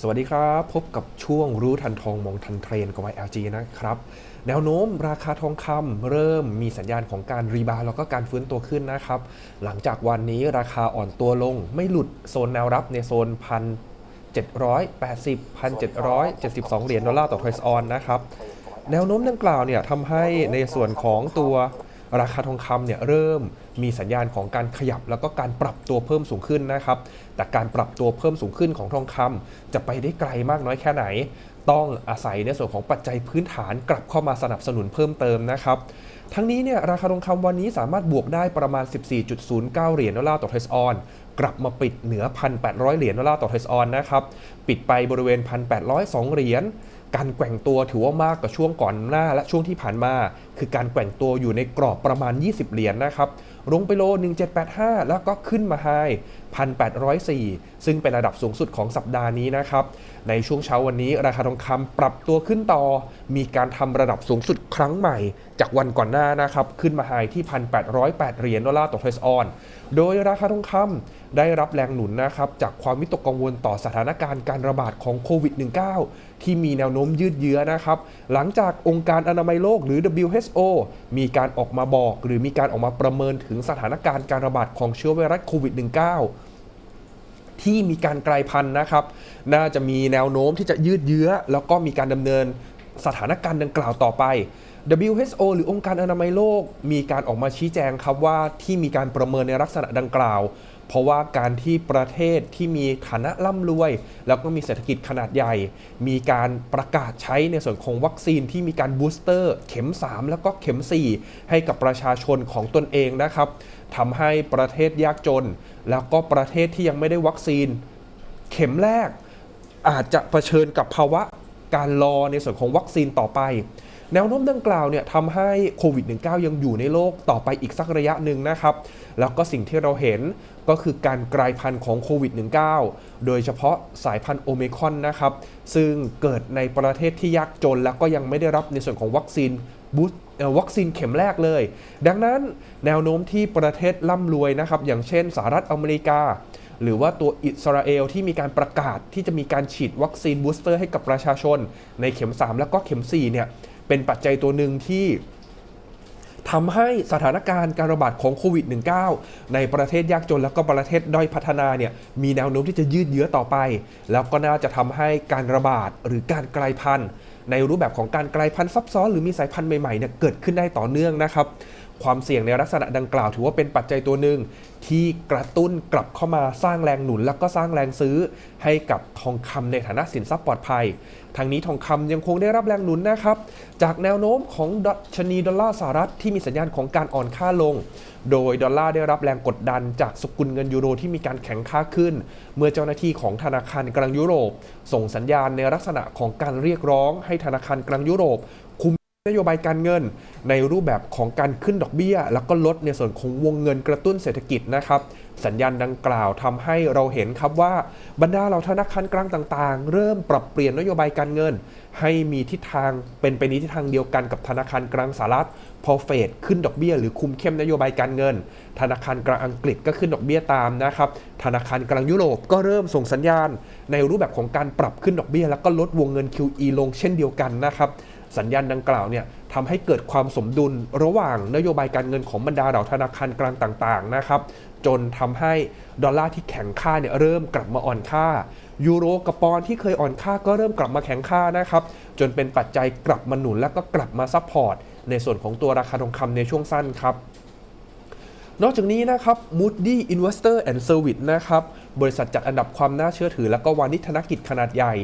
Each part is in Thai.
สวัสดีครับ พบกับช่วงรู้ทันทองมองทันเทรนกับ YLG นะครับ แนวโน้มราคาทองคำเริ่มมีสัญญาณของการรีบาแล้วก็การฟื้นตัวขึ้นนะครับ หลังจากวันนี้ราคาอ่อนตัวลง ไม่หลุดโซนแนวรับในโซนพัน780 1,772 เหรียญดอลลาร์ต่อทอยส์ออนนะครับ แนวโน้มดังกล่าวเนี่ยทำให้ในส่วนของตัว ราคาทองคำเนี่ยเริ่มมีสัญญาณของการขยับ แล้วก็การปรับตัวเพิ่มสูงขึ้นนะครับ แต่การปรับตัวเพิ่มสูงขึ้นของทองคำจะไปได้ไกลมากน้อยแค่ไหน ต้องอาศัยในส่วนของปัจจัยพื้นฐานกลับเข้ามาสนับสนุนเพิ่มเติมนะครับทั้งนี้เนี่ยราคาทองคำวันนี้สามารถบวกได้ประมาณ 14.09 เหรียญดอลลาร์ต่อเทสออน กลับมาปิดเหนือ 1,800 เหรียญดอลลาร์ต่อเทสออนนะครับ ปิดไปบริเวณ 1,802 เหรียญ การแกว่งตัวถือว่ามากกว่าช่วงก่อนหน้าและช่วงที่ผ่านมา คือการแกว่งตัวอยู่ในกรอบประมาณ 20 เหรียญนนะครับ ลงไปโล 1785 แล้วก็ขึ้นมาไฮ1,804 ซึ่งเป็นระดับสูงสุดของสัปดาห์นี้นะครับ ในช่วงเช้าวันนี้ราคาทองคำปรับตัวขึ้นต่อ มีการทำระดับสูงสุดครั้งใหม่ จากวันก่อนหน้านะครับ ขึ้นมาไฮที่ 1,808 เหรียญดอลลาร์ต่อเทรสออน โดยราคาทองคำได้รับแรงหนุนนะครับ จากความวิตกกังวลต่อสถานการณ์การระบาดของโควิด -19 ที่มีแนวโน้มยืดเยื้อนะครับ หลังจากองค์การอนามัยโลกหรือ WHO มีการออกมาบอก หรือมีการออกมาประเมินถึงสถานการณ์การระบาดของเชื้อไวรัสโควิด -19 ที่มีการกลายพันธุ์นะครับ น่าจะมีแนวโน้มที่จะยืดเยื้อ แล้วก็มีการดำเนินสถานการณ์ดังกล่าวต่อไป WHO หรือองค์การอนามัยโลก มีการออกมาชี้แจงครับว่าที่มีการประเมินในลักษณะดังกล่าว เพราะว่าการที่ประเทศที่มีฐานะร่ำรวย แล้วก็มีเศรษฐกิจขนาดใหญ่ มีการประกาศใช้ในส่วนของวัคซีนที่มีการบูสเตอร์เข็ม 3 แล้วก็เข็ม 4 ให้กับประชาชนของตนเองนะครับทำให้ประเทศยากจน แล้วก็ประเทศที่ยังไม่ได้วัคซีน เข็มแรกอาจจะเผชิญกับภาวะการรอในส่วนของวัคซีนต่อไป แนวโน้มดังกล่าวเนี่ยทำให้โควิด -19 ยังอยู่ในโลกต่อไปอีกสักระยะหนึ่งนะครับ แล้วก็สิ่งที่เราเห็นก็คือการกลายพันธุ์ของโควิด -19 โดยเฉพาะสายพันธุ์โอเมคอนนะครับ ซึ่งเกิดในประเทศที่ยากจน แล้วก็ยังไม่ได้รับในส่วนของวัคซีนบูสเอ่อวัคซีนเข็มแรกเลย ดังนั้นแนวโน้มที่ประเทศร่ำรวยนะครับ อย่างเช่นสหรัฐอเมริกา หรือว่าตัวอิสราเอลที่มีการประกาศที่จะมีการฉีดวัคซีนบูสเตอร์ให้กับประชาชน ในเข็ม 3 แล้วก็เข็ม4เนี่ย เป็นปัจจัยตัวหนึ่งที่ทำให้สถานการณ์การระบาดของโควิด -19 ในประเทศยากจนแล้วก็ประเทศด้อยพัฒนาเนี่ยมีแนวโน้มที่จะยืดเยื้อต่อไป แล้วก็น่าจะทำให้การระบาดหรือการกลายพันธุ์ ในรูปแบบของการกลายพันธุ์ซับซ้อนหรือมีสายพันธุ์ใหม่ๆเนี่ยเกิดขึ้นได้ต่อเนื่องนะครับ ความเสี่ยงในลักษณะดังกล่าว ถือว่าเป็นปัจจัยตัวหนึ่งที่กระตุ้นกลับเข้ามาสร้างแรงหนุน แล้วก็สร้างแรงซื้อให้กับทองคำในฐานะสินทรัพย์ปลอดภัย ทางนี้ทองคำยังคงได้รับแรงหนุนนะครับ จากแนวโน้มของดัชนีดอลลาร์สหรัฐที่มีสัญญาณของการอ่อนค่าลง โดยดอลลาร์ได้รับแรงกดดันจากสกุลเงินยูโรที่มีการแข็งค่าขึ้น เมื่อเจ้าหน้าที่ของธนาคารกลางยุโรป ส่งสัญญาณในลักษณะของการเรียกร้องให้ธนาคารกลางยุโรป นโยบายการเงินในรูปแบบของการขึ้นดอกเบี้ย แล้วก็ลดในส่วนของวงเงินกระตุ้นเศรษฐกิจนะครับ สัญญาณดังกล่าวทำให้เราเห็นครับว่าบรรดาเหล่าธนาคารกลางต่างๆ เริ่มปรับเปลี่ยนนโยบายการเงิน ให้มีทิศทางเป็นไปในทิศทางเดียวกันกับธนาคารกลางสหรัฐพอเฟดขึ้นดอกเบี้ย หรือคุมเข้มนโยบายการเงิน ธนาคารกลางอังกฤษก็ขึ้นดอกเบี้ยตามนะครับธนาคารกลางยุโรปก็เริ่มส่งสัญญาณ ในรูปแบบของการปรับขึ้นดอกเบี้ย แล้วก็ลดวงเงิน QE ลงเช่นเดียวกันนะครับ สัญญาณดังกล่าวเนี่ยทำให้เกิดความสมดุลระหว่างนโยบายการเงินของบรรดาเหล่าธนาคารกลางต่างๆนะครับจนทำให้ดอลลาร์ที่แข็งค่าเนี่ยเริ่มกลับมาอ่อนค่ายูโรกับปอนที่เคยอ่อนค่าก็เริ่มกลับมาแข็งค่านะครับจนเป็นปัจจัยกลับมาหนุนและก็กลับมาซัพพอร์ตในส่วนของตัวราคาทองคำในช่วงสั้นครับ นอกจากนี้นะครับ Moody Investor and Service นะครับ บริษัทจัดอันดับความน่าเชื่อถือ และก็วานิธนกิจขนาดใหญ่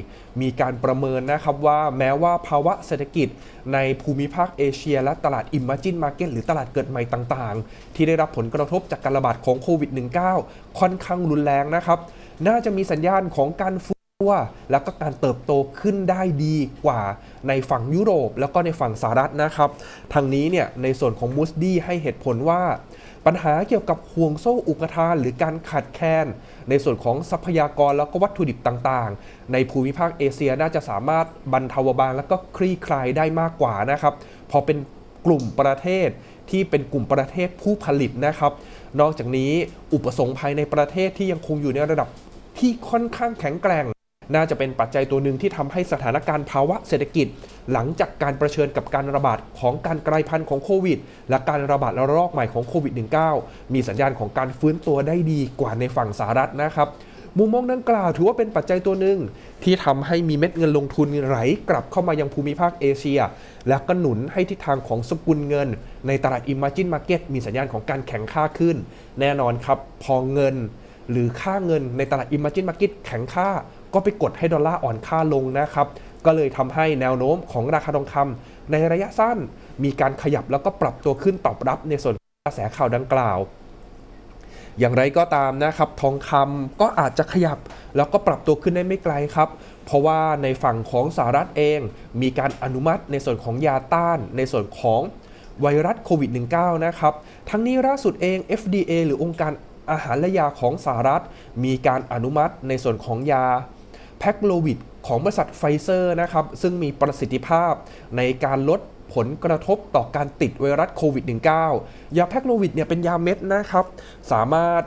มีการประเมินนะครับว่าแม้ว่าภาวะเศรษฐกิจในภูมิภาคเอเชีย และตลาด Emerging Market หรือตลาดเกิดใหม่ต่างๆ ที่ได้รับผลกระทบจากการระบาดของโควิด -19 ค่อนข้างรุนแรงนะครับ น่าจะมีสัญญาณของการฟื้นตัวแล้วก็การเติบโตขึ้นได้ดีกว่าในฝั่งยุโรป แล้วก็ในฝั่งสหรัฐนะครับ ทางนี้เนี่ยในส่วนของมูสดี้ให้เหตุผลว่า ปัญหาเกี่ยวกับห่วงโซ่อุปทาน หรือการขาดแคลนในส่วนของทรัพยากรแล้วก็วัตถุดิบต่างๆ ในภูมิภาคเอเชียน่าจะสามารถบรรเทาบาบางแล้วก็คลี่คลายได้มากกว่านะครับ พอเป็นกลุ่มประเทศที่เป็นกลุ่มประเทศผู้ผลิตนะครับ นอกจากนี้อุปสงค์ภายในประเทศที่ยังคงอยู่ในระดับที่ค่อนข้างแข็งแกร่ง น่าจะเป็นปัจจัยตัวหนึ่งที่ทำให้สถานการณ์ภาวะเศรษฐกิจ หลังจากการประเชิญกับการระบาดของการกลายพันธุ์ของโควิด และการระบาดระลอกใหม่ของโควิด -19 มีสัญญาณของการฟื้นตัวได้ดีกว่าในฝั่งสหรัฐนะครับมุมมองดังกล่าวถือว่าเป็นปัจจัยตัวหนึ่งที่ทำให้มีเม็ดเงินลงทุนไหลกลับเข้ามายังภูมิภาคเอเชีย และก็หนุนให้ทิศทางของสกุลเงิน ในตลาด Imagine Market มีสัญญาณของการแข็งค่าขึ้น แน่นอนครับ พอเงิน หรือค่าเงินในตลาด Imagine Market แข็งค่า ก็ไปกดให้ดอลลาร์อ่อนค่าลงนะครับ ก็เลยทำให้แนวโน้มของราคาทองคำในระยะสั้นมีการขยับแล้วก็ปรับตัวขึ้นตอบรับในส่วนกระแสข่าวดังกล่าว อย่างไรก็ตามนะครับทองคำก็อาจจะขยับ แล้วก็ปรับตัวขึ้นได้ไม่ไกลครับเพราะว่าในฝั่งของสหรัฐเองมีการอนุมัติในส่วนของยาต้านในส่วนของไวรัสโควิด -19 นะครับ ทั้งนี้ล่าสุดเอง FDA หรือองค์การอาหารและยาของสหรัฐ มีการอนุมัติในส่วนของยา แพ็กโลวิดของบริษัทไฟเซอร์นะครับ ซึ่งมีประสิทธิภาพในการลดผลกระทบต่อการติดไวรัสโควิด -19 ยาแพ็กโลวิดเนี่ยเป็นยาเม็ดนะครับ สามารถ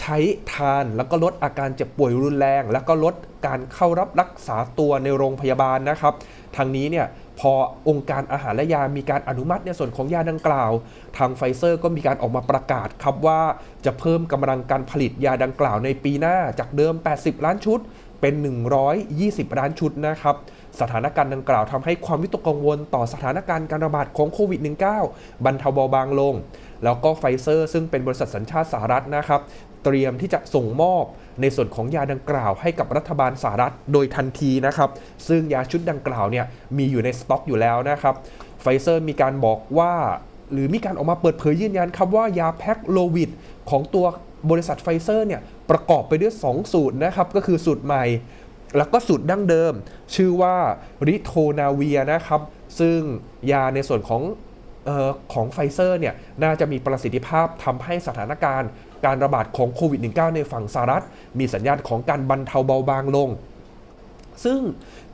ใช้ทานแล้วก็ลดอาการเจ็บป่วยรุนแรง แล้วก็ลดการเข้ารับรักษาตัวในโรงพยาบาลนะครับ ทางนี้เนี่ยพอองค์การอาหารและยามีการอนุมัติในส่วนของยาดังกล่าว ทางไฟเซอร์ก็มีการออกมาประกาศครับว่าจะเพิ่มกำลังการผลิตยาดังกล่าวในปีหน้าจากเดิม 80 ล้านชุด เป็น 120 ล้านชุดนะครับ สถานการณ์ดังกล่าวทำให้ความวิตกกังวลต่อสถานการณ์การระบาดของโควิด -19 บรรเทาเบาบางลง แล้วก็ไฟเซอร์ ซึ่งเป็นบริษัทสัญชาติสหรัฐนะครับ เตรียมที่จะส่งมอบในส่วนของยาดังกล่าวให้กับรัฐบาลสหรัฐโดยทันทีนะครับ ซึ่งยาชุดดังกล่าวเนี่ยมีอยู่ในสต็อกอยู่แล้วนะครับ ไฟเซอร์มีการบอกว่าหรือมีการออกมาเปิดเผยยืนยันครับว่ายาแพ็กโลวิดของตัวบริษัทไฟเซอร์เนี่ย ประกอบไปด้วย 2 สูตรนะครับ ก็คือสูตรใหม่ แล้วก็สูตรดั้งเดิม ชื่อว่าริโทนาเวียนะครับ ซึ่งยาในส่วนของออของไฟเซอร์เนี่ยน่าจะมีประสิทธิภาพทำให้สถานการณ์ การระบาดของโควิด -19 ในฝั่งสหรัฐ มีสัญญาณของการบรรเทาเบาบางลงซึ่ง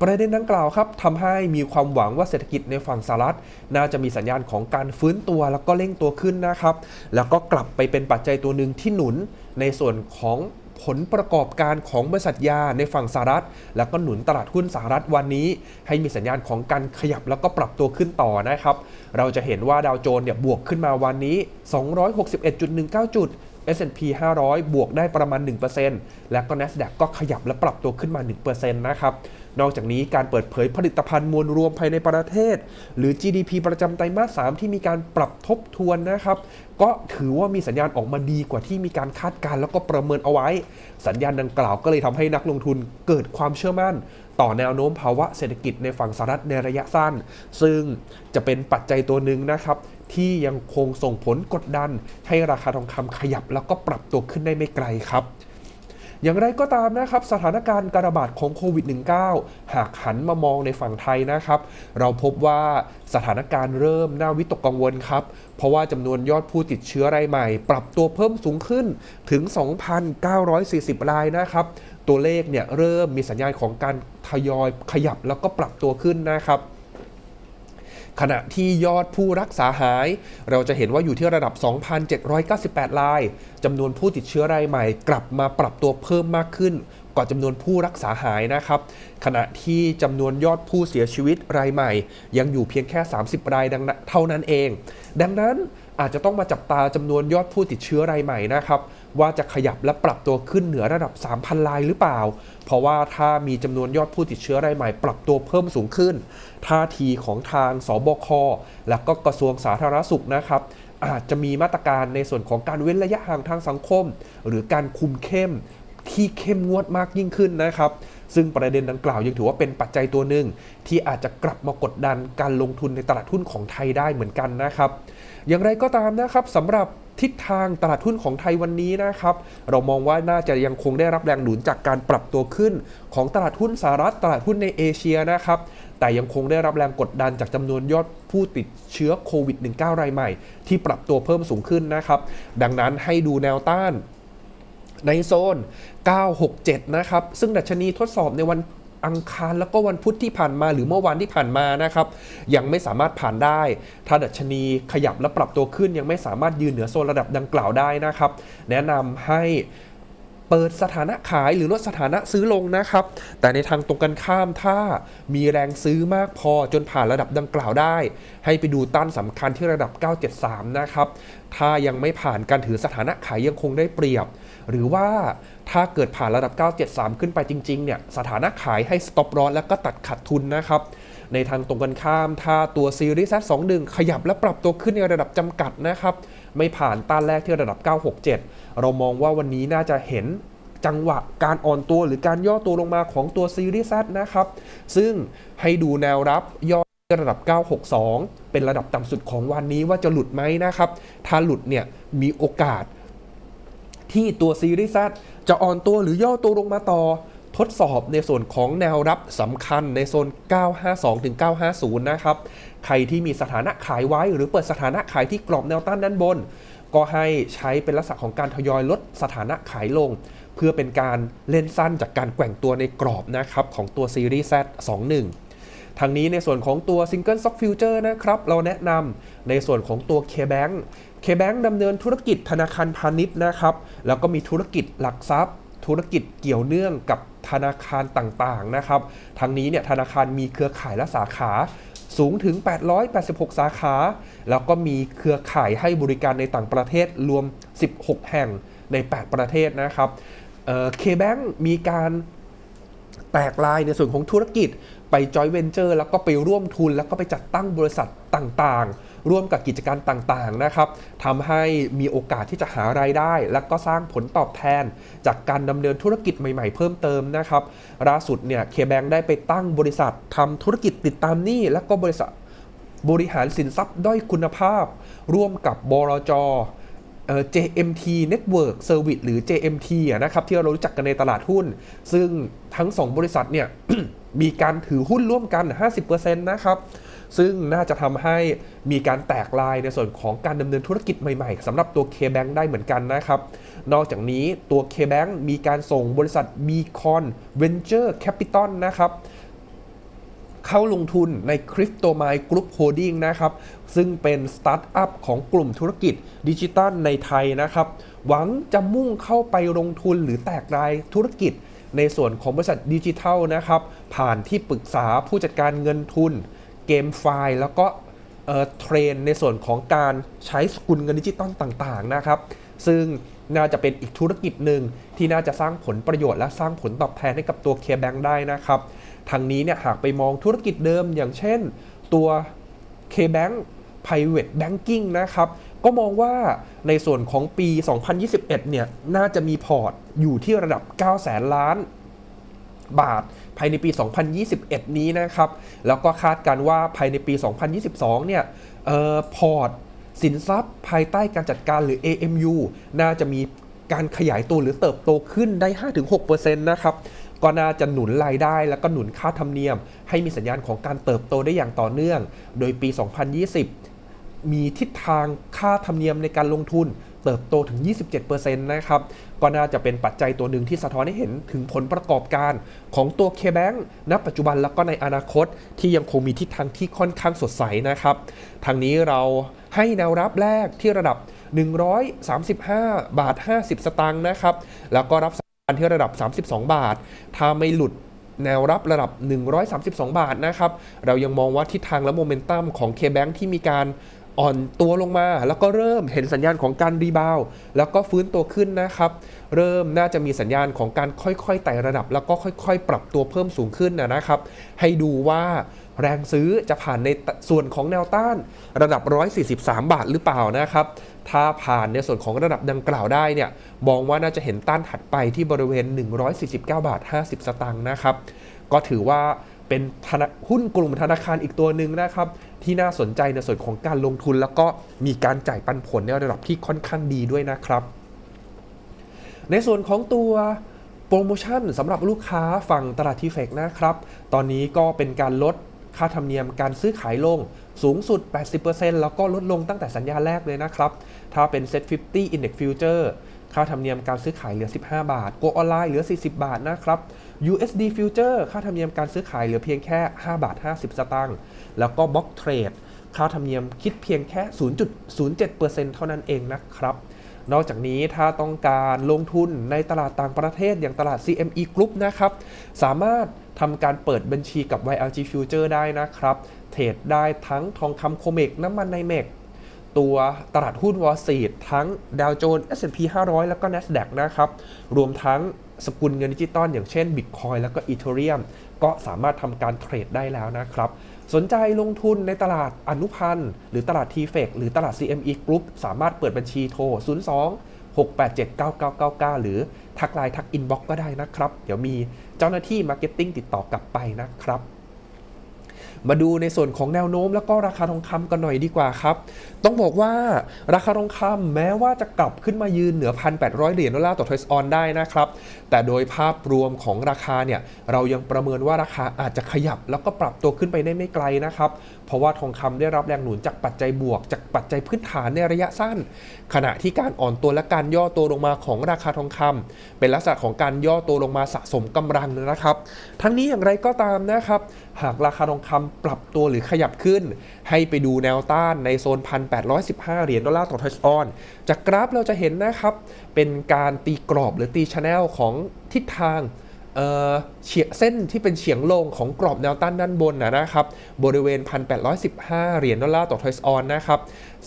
ประเด็นดังกล่าวครับทำให้มีความหวังว่าเศรษฐกิจในฝั่งสหรัฐ น่าจะมีสัญญาณของการฟื้นตัวแล้วก็เร่งตัวขึ้นนะครับ แล้วก็กลับไปเป็นปัจจัยตัวหนึ่งที่หนุน ในส่วนของผลประกอบการของบริษัทยาในฝั่งสหรัฐ แล้วก็หนุนตลาดหุ้นสหรัฐวันนี้ ให้มีสัญญาณของการขยับแล้วก็ปรับตัวขึ้นต่อนะครับ เราจะเห็นว่าดาวโจนส์เนี่ยบวกขึ้นมาวันนี้ 261.19 จุด S&P 500 บวกได้ประมาณ 1%และก็ NASDAQ ก็ขยับและปรับตัวขึ้นมา 1%นะครับ นอกจากนี้การเปิดเผยผลิตภัณฑ์มวลรวมภายในประเทศ หรือ GDP ประจำไตรมาส 3 ที่มีการปรับทบทวนนะครับ ก็ถือว่ามีสัญญาณออกมาดีกว่าที่มีการคาดการณ์แล้วก็ประเมินเอาไว้ สัญญาณดังกล่าวก็เลยทำให้นักลงทุนเกิดความเชื่อมั่น ต่อแนวโน้มภาวะเศรษฐกิจในฝั่งสหรัฐในระยะสั้น ซึ่งจะเป็นปัจจัยตัวหนึ่งนะครับที่ยังคงส่งผลกดดัน ให้ราคาทองคำขยับแล้วก็ปรับตัวขึ้นได้ไม่ไกลครับอย่างไรก็ตามนะครับสถานการณ์การระบาดของโควิด -19 หากหันมามองในฝั่งไทยนะครับ เราพบว่าสถานการณ์เริ่มน่าวิตกกังวลครับ เพราะว่าจำนวนยอดผู้ติดเชื้อรายใหม่ ปรับตัวเพิ่มสูงขึ้นถึง 2,940 รายนะครับ ตัวเลขเนี่ยเริ่มมีสัญญาณของการทยอยขยับแล้วก็ปรับตัวขึ้นนะครับ ขณะที่ยอดผู้รักษาหาย เราจะเห็นว่าอยู่ที่ระดับ 2,798รายจำนวนผู้ติดเชื้อรายใหม่ กลับมาปรับตัวเพิ่มมากขึ้นกว่าจำนวนผู้รักษาหายนะครับ ขณะที่จำนวนยอดผู้เสียชีวิตรายใหม่ ยังอยู่เพียงแค่ 30 รายดังนั้นเท่านั้นเอง ดังนั้นอาจจะต้องมาจับตาจำนวนยอดผู้ติดเชื้อรายใหม่นะครับ ว่าจะขยับและปรับตัวขึ้นเหนือระดับ 3,000 รายหรือเปล่า เพราะว่าถ้ามีจำนวนยอดผู้ติดเชื้อรายใหม่ปรับตัวเพิ่มสูงขึ้น ท่าทีของทางสบค และก็กระทรวงสาธารณสุขนะครับอาจจะมีมาตรการในส่วนของการเว้นระยะห่างทางสังคม หรือการคุมเข้มที่เข้มงวดมากยิ่งขึ้นนะครับ ซึ่งประเด็นดังกล่าวยังถือว่าเป็นปัจจัยตัวหนึ่ง ที่อาจจะกลับมากดดันการลงทุนในตลาดหุ้นของไทยได้เหมือนกันนะครับ อย่างไรก็ตามนะครับสำหรับทิศทางตลาดหุ้นของไทยวันนี้นะครับ เรามองว่าน่าจะยังคงได้รับแรงหนุนจากการปรับตัวขึ้น ของตลาดหุ้นสหรัฐตลาดหุ้นในเอเชียนะครับแต่ยังคงได้รับแรงกดดันจากจำนวนยอดผู้ติดเชื้อโควิด -19 รายใหม่ ที่ปรับตัวเพิ่มสูงขึ้นนะครับ ดังนั้นให้ดูแนวต้านในโซน 967 นะครับ ซึ่งดัชนีทดสอบในวัน อังคารแล้วก็วันพุธที่ผ่านมาหรือเมื่อวานที่ผ่านมานะครับยังไม่สามารถผ่านได้ถ้าดัชนีขยับและปรับตัวขึ้น ยังไม่สามารถยืนเหนือโซนระดับดังกล่าวได้นะครับ แนะนำให้เปิดสถานะขายหรือลดสถานะซื้อลงนะครับ แต่ในทางตรงกันข้ามถ้ามีแรงซื้อมากพอจนผ่านระดับดังกล่าวได้ ให้ไปดูต้านสำคัญที่ระดับ 973 นะครับ ถ้ายังไม่ผ่านการถือสถานะขายยังคงได้เปรียบ หรือว่า ถ้าเกิดผ่านระดับ 973 ขึ้นไปจริงๆ เนี่ย สถานะขายให้สต็อป o อ s แล้วก็ตัดขาดทุนนะครับ ในทางตรงกันข้าม ถ้าตัวซีรีส์ Z21 ขยับและปรับตัวขึ้นในระดับจำกัดนะครับ ไม่ผ่านต้านแรกที่ระดับ 967 เรามองว่าวันนี้น่าจะเห็นจังหวะการอ่อนตัวหรือการย่อตัวลงมาของตัวซีรีส์ Z นะครับ ซึ่งให้ดูแนวรับย่อที่ระดับ 962 เป็นระดับต่ำสุดของวันนี้ว่าจะหลุดไหมนะครับ ถ้าหลุดเนี่ยมีโอกาสที่ตัวซีรีส์ Z จะอ่อนตัวหรือย่อตัวลงมาต่อ ทดสอบในส่วนของแนวรับสำคัญในโซน 952ถึง950 นะครับ ใครที่มีสถานะขายไว้หรือเปิดสถานะขายที่กรอบแนวต้านด้านบน ก็ให้ใช้เป็นลักษณะของการทยอยลดสถานะขายลง เพื่อเป็นการเล่นสั้นจากการแกว่งตัวในกรอบนะครับของตัวซีรีส์ Z 21ทางนี้ในส่วนของตัว Single Stock Future นะครับ เราแนะนำในส่วนของตัว KBank KBank ดำเนินธุรกิจธนาคารพาณิชย์นะครับ แล้วก็มีธุรกิจหลักทรัพย์ ธุรกิจเกี่ยวเนื่องกับธนาคารต่างๆนะครับทางนี้เนี่ยธนาคารมีเครือข่ายและสาขาสูงถึง 886 สาขา แล้วก็มีเครือข่ายให้บริการในต่างประเทศรวม 16 แห่งใน 8 ประเทศนะครับเคแบงมีการแตกลายในส่วนของธุรกิจไปจอยเวนเจอร์แล้วก็ไปร่วมทุน แล้วก็ไปจัดตั้งบริษัทต่างๆ ร่วมกับกิจการต่างๆนะครับทำให้มีโอกาสที่จะหารายได้ และก็สร้างผลตอบแทน จากการดำเนินธุรกิจใหม่ๆ เพิ่มเติมนะครับล่าสุดเนี่ยเคแบงได้ไปตั้งบริษัททำธุรกิจติดตามหนี้และก็บริษัทบริหารสินทรัพย์ด้อยคุณภาพ ร่วมกับบลจ JMT Network Service หรือ JMT นะครับที่เรารู้จักกันในตลาดหุ้น ซึ่งทั้ง 2 บริษัทเนี่ยมีการถือหุ้นร่วมกัน 50%นะครับ ซึ่งน่าจะทำให้มีการแตกลายในส่วนของการดำเนินธุรกิจใหม่ๆสำหรับตัว KBank ได้เหมือนกันนะครับ นอกจากนี้ตัว KBank มีการส่งบริษัท Beacon Venture Capital นะครับเข้าลงทุนใน Crypto m i n d Group Holding นะครับ ซึ่งเป็นสตาร์ทอัพของกลุ่มธุรกิจดิจิตัลในไทยนะครับ หวังจะมุ่งเข้าไปลงทุนหรือแตกรายธุรกิจในส่วนของบริษัทดิจิทัลนะครับ ผ่านที่ปรึกษาผู้จัดการเงินทุน เกมไฟล์แล้วก็เทรนในส่วนของการใช้สกุลเงินดิจิตอลต่างๆนะครับ ซึ่งน่าจะเป็นอีกธุรกิจหนึ่งที่น่าจะสร้างผลประโยชน์และสร้างผลตอบแทนให้กับตัว KBank ได้นะครับทางนี้เนี่ยหากไปมองธุรกิจเดิมอย่างเช่นตัว KBank Private Banking นะครับ ก็มองว่าในส่วนของปี 2021 เนี่ย น่าจะมีพอร์ตอยู่ที่ระดับ 9 แสนล้านบาท ภายในปี 2021 นี้นะครับ แล้วก็คาดการว่าภายในปี 2022 เนี่ยออพอร์ตสินทรัพย์ภายใต้การจัดการหรือ AMU น่าจะมีการขยายตัวหรือเติบโตขึ้นได้ 5-6%นะครับ ก็น่าจะหนุนรายได้และก็หนุนค่าธรรมเนียม ให้มีสัญญาณของการเติบโตได้อย่างต่อเนื่อง โดยปี 2020 มีทิศทางค่าธรรมเนียมในการลงทุนเติบโตถึง 27%นะครับ ก็น่าจะเป็นปัจจัยตัวหนึ่งที่สะท้อนให้เห็นถึงผลประกอบการของตัว KBank ณปัจจุบันแล้วก็ในอนาคตที่ยังคงมีทิศทางที่ค่อนข้างสดใสนะครับทางนี้เราให้แนวรับแรกที่ระดับ 135 บาท 50 สตางค์นะครับ แล้วก็รับสัญญาณที่ระดับ 32 บาท ถ้าไม่หลุดแนวรับระดับ 132 บาทนะครับ เรายังมองว่าทิศทางและโมเมนตัมของ KBank ที่มีการ อ่อนตัวลงมา แล้วก็เริ่มเห็นสัญญาณของการรีบาว แล้วก็ฟื้นตัวขึ้นนะครับ เริ่มน่าจะมีสัญญาณของการค่อยๆไต่ระดับ แล้วก็ค่อยๆ ปรับตัวเพิ่มสูงขึ้นนะครับ ให้ดูว่าแรงซื้อจะผ่านในส่วนของแนวต้านระดับ 143 บาทหรือเปล่านะครับ ถ้าผ่านในส่วนของระดับดังกล่าวได้เนี่ยมองว่าน่าจะเห็นต้านถัดไปที่บริเวณ 149 บาท 50 สตางค์นะครับ ก็ถือว่าเป็นหุ้นกลุ่มธนาคารอีกตัวหนึ่งนะครับ ที่น่าสนใจในส่วนของการลงทุน แล้วก็มีการจ่ายปันผลในระดับที่ค่อนข้างดีด้วยนะครับ ในส่วนของตัวโปรโมชั่นสำหรับลูกค้าฝั่งตลาดทีเฟกนะครับ ตอนนี้ก็เป็นการลดค่าธรรมเนียมการซื้อขายลงสูงสุด 80%แล้วก็ลดลงตั้งแต่สัญญาแรกเลยนะครับ ถ้าเป็น Set 50 Index Future ค่าธรรมเนียมการซื้อขายเหลือ 15 บาท Go ออนไลน์เหลือ 40 บาทนะครับ USD Future ค่าธรรมเนียมการซื้อขายเหลือเพียงแค่ 5 บาท 50 สตางค์ แล้วก็ Block Trade ค่าธรรมเนียมคิดเพียงแค่ 0.07%เท่านั้นเองนะครับ นอกจากนี้ถ้าต้องการลงทุนในตลาดต่างประเทศอย่างตลาด CME Group นะครับ สามารถทำการเปิดบัญชีกับ YLG Future ได้นะครับ เทรดได้ทั้งทองคำโคเมกน้ำมันไนเมก ตัวตลาดหุ้นวอลซีดทั้งดาวโจนส์ S&P 500 แล้วก็ NASDAQ นะครับ รวมทั้งสกุลเงินดิจิตอลอย่างเช่น Bitcoin แล้วก็ Ethereum ก็สามารถทำการเทรดได้แล้วนะครับ สนใจลงทุนในตลาดอนุพันธ์ หรือตลาด t f e c หรือตลาด CME Group สามารถเปิดบัญชีโทร 02 687 9999 หรือทักไลน์ทักอินบ็อกก็ได้นะครับ เดี๋ยวมีเจ้าหน้าที่มาร์เก็ตติ้งติดต่อกลับไปนะครับ มาดูในส่วนของแนวโน้มแล้วก็ราคาทองคำกันหน่อยดีกว่าครับ ต้องบอกว่าราคาทองคำแม้ว่าจะกลับขึ้นมายืนเหนือ 1,800 เหรียญดอลลาร์ต่อทอยส์ออนได้นะครับ แต่โดยภาพรวมของราคาเนี่ยเรายังประเมินว่าราคาอาจจะขยับแล้วก็ปรับตัวขึ้นไปได้ไม่ไกลนะครับ เพราะว่าทองคำได้รับแรงหนุนจากปัจจัยบวก จากปัจจัยพื้นฐานในระยะสั้น ขณะที่การอ่อนตัวและการย่อตัวลงมาของราคาทองคำเป็นลักษณะของการย่อตัวลงมาสะสมกำลังนะครับ ทั้งนี้อย่างไรก็ตามนะครับ หากราคาทองคำปรับตัวหรือขยับขึ้น ให้ไปดูแนวต้านในโซน 1,815 เหรียญดอลลาร์ต่อทรอยส์ออน จากกราฟเราจะเห็นนะครับ เป็นการตีกรอบหรือตีชแนลของทิศทาง เฉียเส้นที่เป็นเฉียงลงของกรอบแนวต้านด้านบนนะนะครับบริเวณ 1,815 เหรียญดอลลาร์ต่อทอยส์ออนนะครับ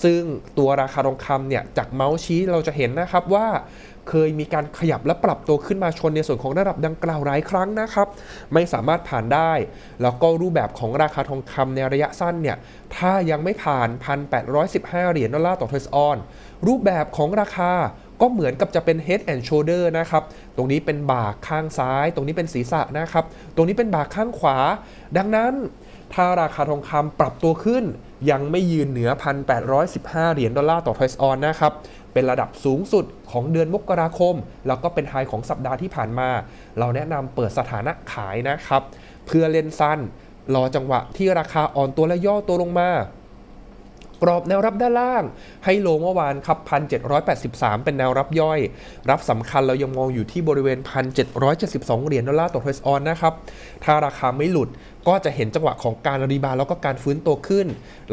ซึ่งตัวราคาทองคำเนี่ยจากเมาส์ชี้เราจะเห็นนะครับว่าเคยมีการขยับและปรับตัวขึ้นมาชนในส่วนของระดับดังกล่าวหลายครั้งนะครับ ไม่สามารถผ่านได้ แล้วก็รูปแบบของราคาทองคำในระยะสั้นเนี่ยถ้ายังไม่ผ่าน 1,815 เหรียญดอลลาร์ต่อทอยส์ออนรูปแบบของราคา ก็เหมือนกับจะเป็น head and shoulder นะครับ ตรงนี้เป็นบ่าข้างซ้าย ตรงนี้เป็นศีรษะนะครับ ตรงนี้เป็นบ่าข้างขวา ดังนั้น ถ้าราคาทองคำปรับตัวขึ้น ยังไม่ยืนเหนือ 1,815 เหรียญดอลลาร์ต่อทอยส์ออนนะครับ เป็นระดับสูงสุดของเดือนมกราคม แล้วก็เป็นไฮของสัปดาห์ที่ผ่านมา เราแนะนำเปิดสถานะขายนะครับ เพื่อเล่นสั้น รอจังหวะที่ราคาอ่อนตัวและย่อตัวลงมา กรอบแนวรับด้านล่าง ให้โลเมื่อวานครับ 1,783 เป็นแนวรับย่อย รับสำคัญเรายังมองอยู่ที่บริเวณ 1,772 เหรียญดอลลาร์ต่อทรอยส์ออนนะครับ ถ้าราคาไม่หลุดก็จะเห็นจังหวะของการรีบาแล้วก็การฟื้นตัวขึ้น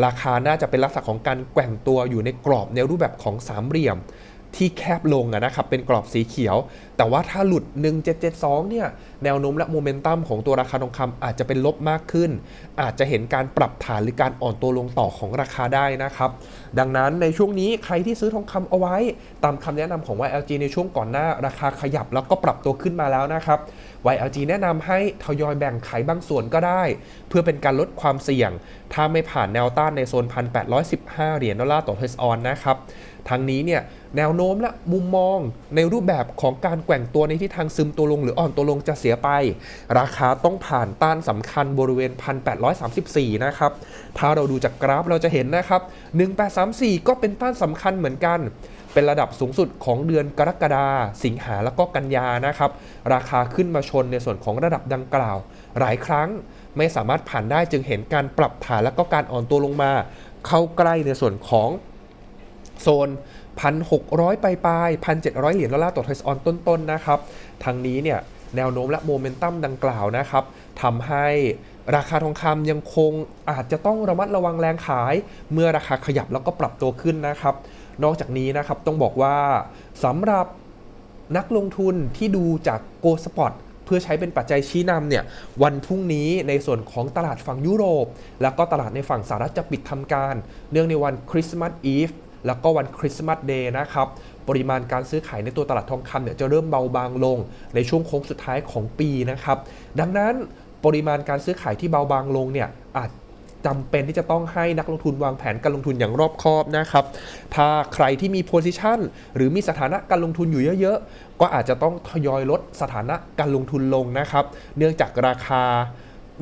ราคาน่าจะเป็นลักษณะของการแกว่งตัวอยู่ในกรอบในรูปแบบของสามเหลี่ยม ที่แคบลงนะครับเป็นกรอบสีเขียว แต่ว่าถ้าหลุด 1772 เนี่ยแนวโน้มและโมเมนตัมของตัวราคาทองคำอาจจะเป็นลบมากขึ้น อาจจะเห็นการปรับฐานหรือการอ่อนตัวลงต่อของราคาได้นะครับ ดังนั้นในช่วงนี้ใครที่ซื้อทองคำเอาไว้ ตามคำแนะนำของ YLG ในช่วงก่อนหน้าราคาขยับแล้วก็ปรับตัวขึ้นมาแล้วนะครับ YLG แนะนำให้ทยอยแบ่งขายบางส่วนก็ได้ เพื่อเป็นการลดความเสี่ยง ถ้าไม่ผ่านแนวต้านในโซน 1,815 เหรียญดอลลาร์ต่อเทสออนนะครับทั้งนี้เนี่ย แนวโน้มและมุมมองในรูปแบบของการแกว่งตัวในทิศทางซึมตัวลงหรืออ่อนตัวลงจะเสียไป ราคาต้องผ่านต้านสำคัญบริเวณ 1,834 นะครับ ถ้าเราดูจากกราฟเราจะเห็นนะครับ 1834 ก็เป็นต้านสำคัญเหมือนกันเป็นระดับสูงสุดของเดือนกรกฎาสิงหาแล้วก็กันยานะครับ ราคาขึ้นมาชนในส่วนของระดับดังกล่าว หลายครั้งไม่สามารถผ่านได้จึงเห็นการปรับฐานแล้วก็การอ่อนตัวลงมา เข้าใกล้ในส่วนของโซน 1,600ปลายปลาย1,700 เหรียญดอลลาร์ต่อทอยส์ออนต้นๆนะครับทางนี้เนี่ยแนวโน้มและโมเมนตัมดังกล่าวนะครับทำให้ราคาทองคำยังคงอาจจะต้องระมัดระวังแรงขาย เมื่อราคาขยับแล้วก็ปรับตัวขึ้นนะครับ นอกจากนี้นะครับต้องบอกว่าสำหรับนักลงทุนที่ดูจาก Go Spot เพื่อใช้เป็นปัจจัยชี้นำเนี่ยวันพรุ่งนี้ในส่วนของตลาดฝั่งยุโรป แล้วก็ตลาดในฝั่งสหรัฐจะปิดทำการ เนื่องในวันคริสต์มาสอีฟ แล้วก็วันคริสต์มาสเดย์นะครับปริมาณการซื้อขายในตัวตลาดทองคำเนี่ยจะเริ่มเบาบางลงในช่วงโค้งสุดท้ายของปีนะครับดังนั้นปริมาณการซื้อขายที่เบาบางลงเนี่ยอาจจำเป็นที่จะต้องให้นักลงทุนวางแผนการลงทุนอย่างรอบคอบนะครับ ถ้าใครที่มีโพซิชันหรือมีสถานะการลงทุนอยู่เยอะๆ ก็อาจจะต้องทยอยลดสถานะการลงทุนลงนะครับ เนื่องจากราคา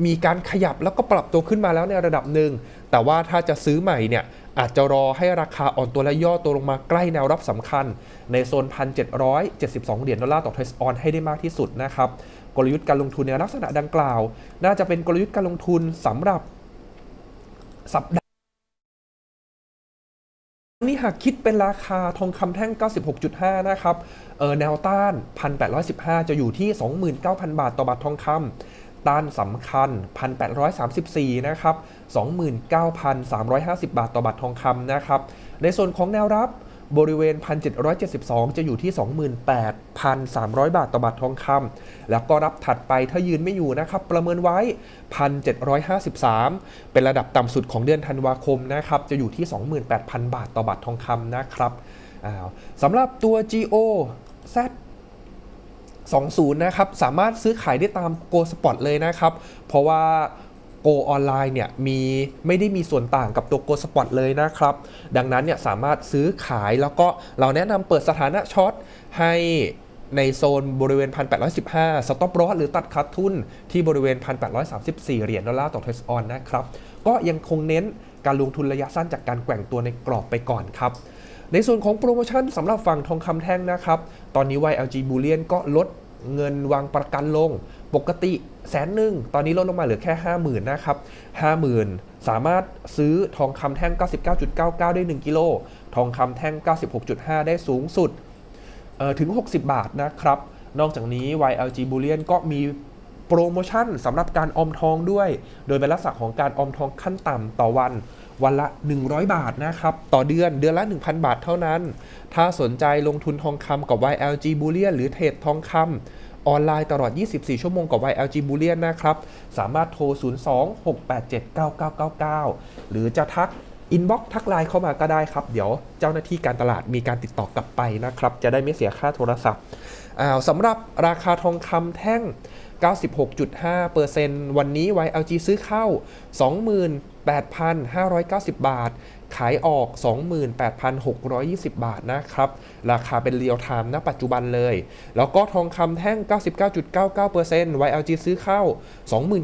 มีการขยับแล้วก็ปรับตัวขึ้นมาแล้วในระดับหนึ่ง แต่ว่าถ้าจะซื้อใหม่เนี่ย อาจจะรอให้ราคาอ่อนตัวและย่อตัวลงมาใกล้แนวรับสำคัญ ในโซน 1,772 เหรียญดอลลาร์ต่อเทสออนให้ได้มากที่สุดนะครับกลยุทธ์การลงทุนในลักษณะดังกล่าว น่าจะเป็นกลยุทธ์การลงทุนสำหรับสัปดาห์นี่หากคิดเป็นราคาทองคำแท่ง 96.5 นะครับเออแนวต้าน 1,815 จะอยู่ที่ 29,000 บาทต่อบาททองคำ ต้านสำคัญ 1,834 นะครับ 29,350 บาทต่อบาททองคำนะครับ ในส่วนของแนวรับบริเวณ 1,772 จะอยู่ที่ 28,300 บาทต่อบาททองคำ แล้วก็รับถัดไปถ้ายืนไม่อยู่นะครับ ประเมินไว้ 1,753 เป็นระดับต่ำสุดของเดือนธันวาคมนะครับ จะอยู่ที่ 28,000 บาทต่อบาททองคำนะครับอ้าวสำหรับตัว GO Z 20 นะครับ สามารถซื้อขายได้ตาม Go Spot เลยนะครับ เพราะว่า Go ออนไลน์เนี่ยมีไม่ได้มีส่วนต่างกับตัว Go Spot เลยนะครับ ดังนั้นเนี่ยสามารถซื้อขายแล้วก็เราแนะนำเปิดสถานะช็อตให้ในโซนบริเวณ 1,815 สต็อปรอหรือตัดคัดทุนที่บริเวณ 1,834 เหรียญดอลลาร์ต่อเทสออนนะครับ ก็ยังคงเน้นการลงทุนระยะสั้นจากการแกว่งตัวในกรอบไปก่อนครับ ในส่วนของโปรโมชั่นสำหรับฝั่งทองคำแท่งนะครับ ตอนนี้ YLG Bullion ก็ลดเงินวางประกันลง ปกติแสนหนึ่ง ตอนนี้ลดลงมาเหลือแค่ 50,000นะครับ50,000 สามารถซื้อทองคำแท่ง 99.99 ได้ 1 กิโล ทองคำแท่ง 96.5 ได้สูงสุดถึง 60 บาทนะครับ นอกจากนี้ YLG Bullion ก็มีโปรโมชั่นสำหรับการออมทองด้วย โดยเป็นลักษณะของการออมทองขั้นต่ำต่อวัน วันละ 100 บาทนะครับ ต่อเดือนเดือนละ 1,000 บาทเท่านั้น ถ้าสนใจลงทุนทองคำกับ YLG Bullion หรือเทรดทองคำออนไลน์ตลอด 24 ชั่วโมงกับ YLG Bullion นะครับ สามารถโทร 02-687-9999 หรือจะทักอินบ็อกทักไลน์เข้ามาก็ได้ครับ เดี๋ยวเจ้าหน้าที่การตลาดมีการติดต่อกลับไปนะครับ จะได้ไม่เสียค่าโทรศัพท์อ้าสำหรับราคาทองคำแท่ง 96.5%วันนี้ YLG ซื้อเข้า 8,590 บาท ขายออก 28,620 บาทนะครับ ราคาเป็นเรียลไทม์ณปัจจุบันเลย แล้วก็ทองคำแท่ง 99.99% YLG ซื้อเข้า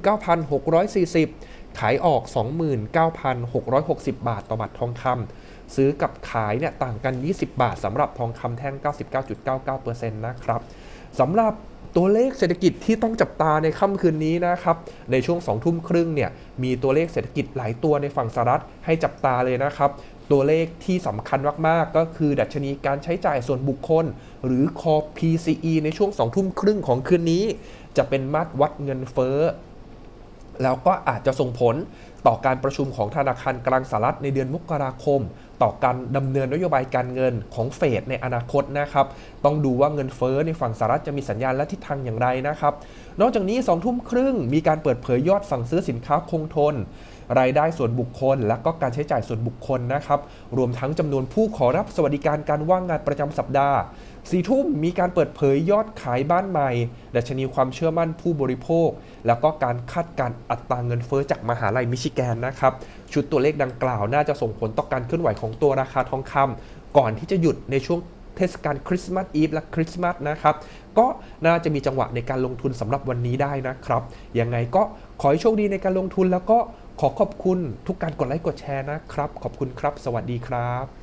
29,640 ขายออก 29,660 บาทต่อบาททองคำซื้อกับขายเนี่ยต่างกัน 20 บาทสำหรับทองคำแท่ง 99.99%นะครับสำหรับ ตัวเลขเศรษฐกิจที่ต้องจับตาในค่ำคืนนี้นะครับ ในช่วง2ทุ่มครึ่งเนี่ยมีตัวเลขเศรษฐกิจหลายตัวในฝั่งสหรัฐให้จับตาเลยนะครับ ตัวเลขที่สำคัญมาก ๆ ก็คือดัชนีการใช้จ่ายส่วนบุคคล หรือ Core PCE ในช่วง2ทุ่มครึ่งของคืนนี้ จะเป็นมาตรวัดเงินเฟ้อแล้วก็อาจจะส่งผลต่อการประชุมของธนาคารกลางสหรัฐในเดือนมกราคม ต่อการดำเนินนโยบายการเงินของเฟดในอนาคตนะครับ ต้องดูว่าเงินเฟ้อในฝั่งสหรัฐจะมีสัญญาณและทิศทางอย่างไรนะครับ นอกจากนี้2ทุ่มครึ่งมีการเปิดเผยยอดสั่งซื้อสินค้าคงทน รายได้ส่วนบุคคล และก็การใช้จ่ายส่วนบุคคลนะครับ รวมทั้งจำนวนผู้ขอรับสวัสดิการการว่างงานประจำสัปดาห์ สี่ทุ่มมีการเปิดเผยยอดขายบ้านใหม่ดัชนีความเชื่อมั่นผู้บริโภค แล้วก็การคาดการอัตราเงินเฟ้อจากมหาลัยมิชิแกนนะครับ ชุดตัวเลขดังกล่าวน่าจะส่งผลต่อการเคลื่อนไหวของตัวราคาทองคำก่อนที่จะหยุดในช่วงเทศกาลคริสต์มาสอีฟและคริสต์มาสนะครับ ก็น่าจะมีจังหวะในการลงทุนสำหรับวันนี้ได้นะครับ ยังไงก็ขอให้โชคดีในการลงทุนแล้วก็ขอขอบคุณทุกการกดไลค์กดแชร์นะครับ ขอบคุณครับ สวัสดีครับ